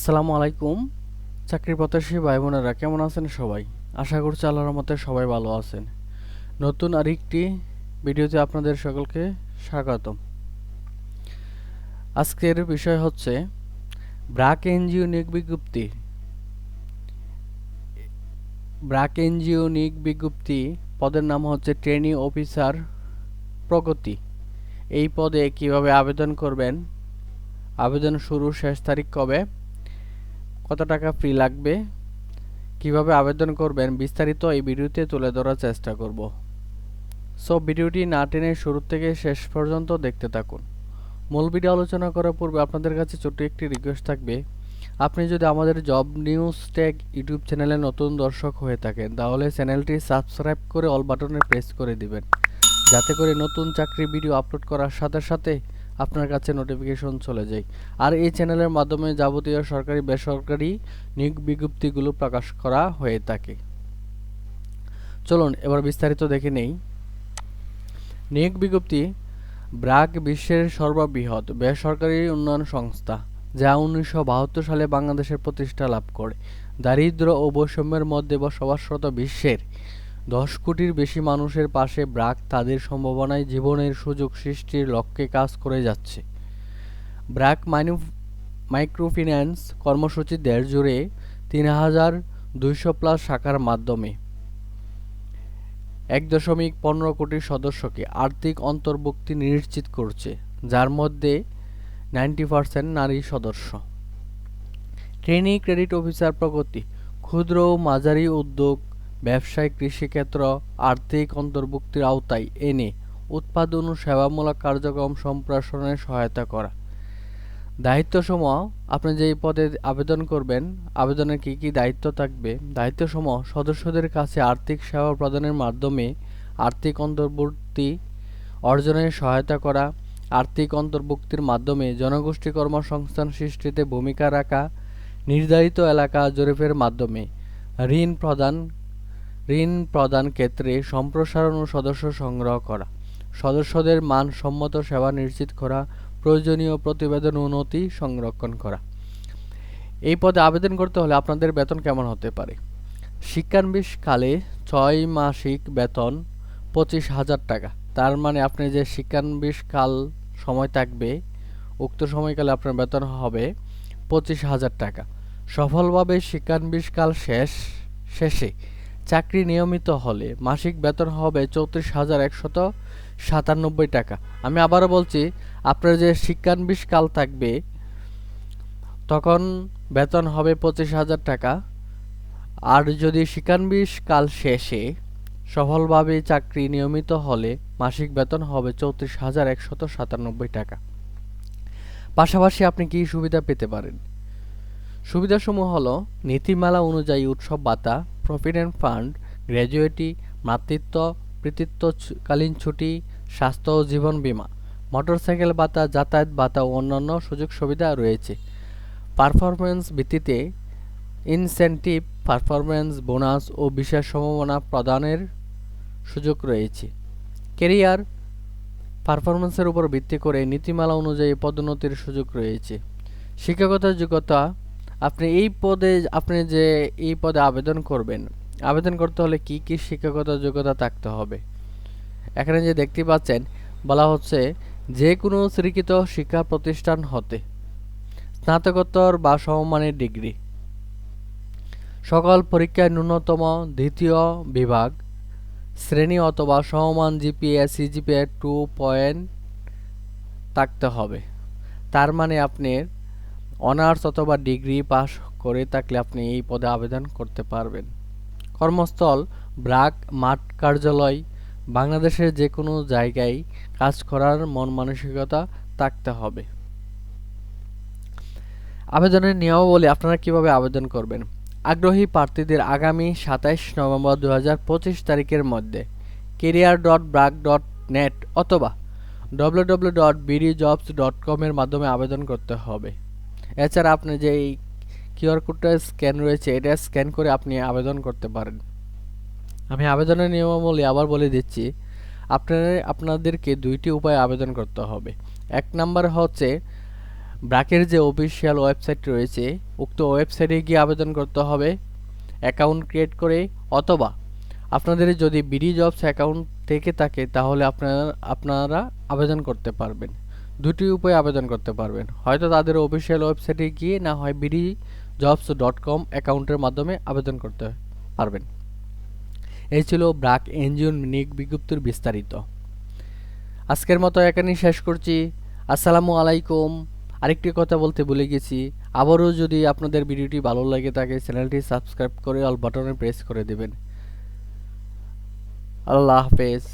আসসালামু আলাইকুম। চাকরি প্রত্যাশী ভাই বোনেরা কেমন আছেন সবাই? আশা করছি আল্লাহর রহমতে সবাই ভালো আছেন। নতুন আরেকটি ভিডিওতে আপনাদের সকলকে স্বাগতম। আজকের বিষয় হচ্ছে ব্রাক এনজিও নিয়োগ বিজ্ঞপ্তি। ব্রাক এনজিও নিয়োগ বিজ্ঞপ্তি পদের নাম হচ্ছে ট্রেনি অফিসার প্রগতি। এই পদে কীভাবে আবেদন করবেন? আবেদন শুরু শেষ তারিখ কবে? কত টাকা ফি লাগবে? কীভাবে আবেদন করবেন? বিস্তারিত এই ভিডিওতে তুলে ধরার চেষ্টা করব। সো ভিডিওটি না টেনে শুরু থেকে শেষ পর্যন্ত দেখতে থাকুন। মূল ভিডিও আলোচনা করার পূর্বে আপনাদের কাছে ছোট্ট একটি রিকোয়েস্ট থাকবে। আপনি যদি আমাদের জব নিউজ টেক ইউটিউব চ্যানেলে নতুন দর্শক হয়ে থাকেন, তাহলে চ্যানেলটি সাবস্ক্রাইব করে অল বাটনে প্রেস করে দিবেন। যাতে করে নতুন চাকরি ভিডিও আপলোড করার সাথে সাথে আপনার কাছে নোটিফিকেশন চলে যায়। আর এই চ্যানেলের মাধ্যমে যাবতীয় সরকারি, বেসরকারি নিয়োগ বিজ্ঞপ্তিগুলো প্রকাশ করা হয়ে থাকে। চলুন, এবার বিস্তারিত দেখে নেই। নিয়োগ বিজ্ঞপ্তি, ব্রাক বিশ্বের সর্ববৃহৎ বেসরকারি উন্নয়ন সংস্থা, যা উনিশশো বাহাত্তর সালে বাংলাদেশের প্রতিষ্ঠা লাভ করে। দারিদ্র ও বৈষম্যের মধ্যে বসবাসরত বিশ্বের দশ কোটির বেশি মানুষের পাশে ব্রাক তাদের সম্ভাবনায় জীবনের সুযোগ সৃষ্টির লক্ষ্যে কাজ করে যাচ্ছে। ব্রাক মাইনু মাইক্রোফিন্যান্স কর্মসূচি দেড় জুড়ে তিন হাজার দুইশো প্লাস শাখার মাধ্যমে। এক দশমিক পনেরো কোটি সদস্যকে আর্থিক অন্তর্ভুক্তি নিশ্চিত করছে, যার মধ্যে নাইনটি পার্সেন্ট নারী সদস্য। ট্রেনি ক্রেডিট অফিসার প্রগতি, ক্ষুদ্র ও মাঝারি উদ্যোগ ব্যবসায় কৃষিক্ষেত্র, আর্থিক অন্তর্ভুক্তির আওতায় এনে উৎপাদন ও সেবামূলক কার্যক্রম সম্প্রসারণে সহায়তা করা। দায়িত্বসমূহ, আপনি যেই পদে আবেদন করবেন, আবেদনের কী কী দায়িত্ব থাকবে? দায়িত্বসমূহ, সদস্যদের কাছে আর্থিক সেবা প্রদানের মাধ্যমে আর্থিক অন্তর্ভুক্তি অর্জনে সহায়তা করা, আর্থিক অন্তর্ভুক্তির মাধ্যমে জনগোষ্ঠী কর্মসংস্থান সৃষ্টিতে ভূমিকা রাখা, নির্ধারিত এলাকা জরিপের মাধ্যমে ঋণ প্রদান ঋণ প্রদান ক্ষেত্রে সম্প্রসারণ ও সদস্য সংগ্রহ করা, সদস্যদের মানসম্মত সেবা নিশ্চিত করা, প্রয়োজনীয় প্রতিবেদন উন্নতি সংরক্ষণ করা। এই পদে আবেদন করতে হলে আপনাদের বেতন কেমন হতে পারে? শিক্ষানবিশ কালে ছয় মাসিক বেতন পঁচিশ হাজার টাকা। তার মানে আপনি যে শিক্ষানবিশ কাল সময় থাকবে, উক্ত সময়কালে আপনার বেতন হবে পঁচিশ হাজার টাকা। সফলভাবে শিক্ষানবিশ কাল শেষ, শেষে চাকরি নিয়মিত হলে মাসিক বেতন হবে চৌত্রিশ হাজার একশত সাতানব্বই টাকা। আমি আবারও বলছি, আপনার যে শিক্ষানবিশ কাল থাকবে, তখন বেতন হবে পঁচিশ হাজার টাকা। আর যদি শিক্ষানবিশ কাল শেষে সফলভাবে চাকরি নিয়মিত হলে মাসিক বেতন হবে চৌত্রিশ হাজার একশত সাতানব্বই টাকা। পাশাপাশি আপনি কি সুবিধা পেতে পারেন? সুবিধাসমূহ হলো, নীতিমালা অনুযায়ী উৎসব ভাতা প্রভিডেন্ট ফান্ড গ্র্যাজুয়েটি মাতৃত্ব, কৃতিত্বকালীন ছুটি, স্বাস্থ্য ও জীবন বীমা মোটরসাইকেল ভাতা, যাতায়াত ভাতা ও অন্যান্য সুযোগ সুবিধা রয়েছে। পারফরমেন্স ভিত্তিতে ইনসেন্টিভ পারফরমেন্স বোনাস ও বিশেষ সম্ভাবনা প্রদানের সুযোগ রয়েছে। কেরিয়ার পারফরমেন্সের উপর ভিত্তি করে নীতিমালা অনুযায়ী পদোন্নতির সুযোগ রয়েছে। শিক্ষাগত যোগ্যতা আপনি এই পদে, আপনি যে এই পদে আবেদন করবেন, আবেদন করতে হলে কি কি শিক্ষাগত যোগ্যতা থাকতে হবে? এখানে যে দেখতে পাচ্ছেন, বলা হচ্ছে যে কোনো স্বীকৃত শিক্ষা প্রতিষ্ঠান হতে। স্নাতকোত্তর বা সমমানের ডিগ্রি। সকল পরীক্ষায় ন্যূনতম দ্বিতীয় বিভাগ। শ্রেণি অথবা সমমান জিপিএ, সিজিপিএ টু পয়েন্ট থাকতে হবে। তার মানে আপনি অনার্স অথবা ডিগ্রি পাস করে থাকলে আপনি এই পদে আবেদন করতে পারবেন। কর্মস্থল, ব্রাক, মাঠ কার্যালয়, বাংলাদেশের যে কোনো জায়গায় কাজ করার মন মানসিকতা থাকতে হবে। আবেদনের নিয়মাবলী আপনারা কীভাবে আবেদন করবেন? আগ্রহী প্রার্থীদের আগামী সাতাইশ নভেম্বর দু হাজার পঁচিশ তারিখের মধ্যে career dot BRAC dot net অথবা W W dot BD jobs dot কমের মাধ্যমে আবেদন করতে হবে। এছাড়া আপনি যে এই কিউআর কোডটা স্ক্যান রয়েছে, এটা স্ক্যান করে আপনি আবেদন করতে পারেন। আমি আবেদনের নিয়মাবলী আবার বলে দিচ্ছি, আপনারা, আপনাদেরকে দুইটি উপায়ে আবেদন করতে হবে। এক নাম্বার হচ্ছে ব্রাকের যে অফিসিয়াল ওয়েবসাইট রয়েছে, উক্ত ওয়েবসাইটে গিয়ে আবেদন করতে হবে অ্যাকাউন্ট ক্রিয়েট করে, অথবা আপনাদের যদি বিডি জবস অ্যাকাউন্ট থেকে থাকে, তাহলে আপনারা আপনারা আবেদন করতে পারবেন। দুটি উপায়ে আবেদন করতে পারবেন। হয়তো তাদের অফিসিয়াল ওয়েবসাইটে গিয়ে, না হয় বিডি জবস ডট কম অ্যাকাউন্টের মাধ্যমে আবেদন করতে পারবেন। এই ছিল ব্রাক এনজিও নিয়োগ বিজ্ঞপ্তির বিস্তারিত। আজকের মতো এখানেই শেষ করছি। আসসালামু আলাইকুম। আরেকটি কথা বলতে ভুলে গেছি। আবারও যদি আপনাদের ভিডিওটি ভালো লাগে থাকে, চ্যানেলটি সাবস্ক্রাইব করে অল বাটনে প্রেস করে দেবেন। আল্লাহ হাফেজ।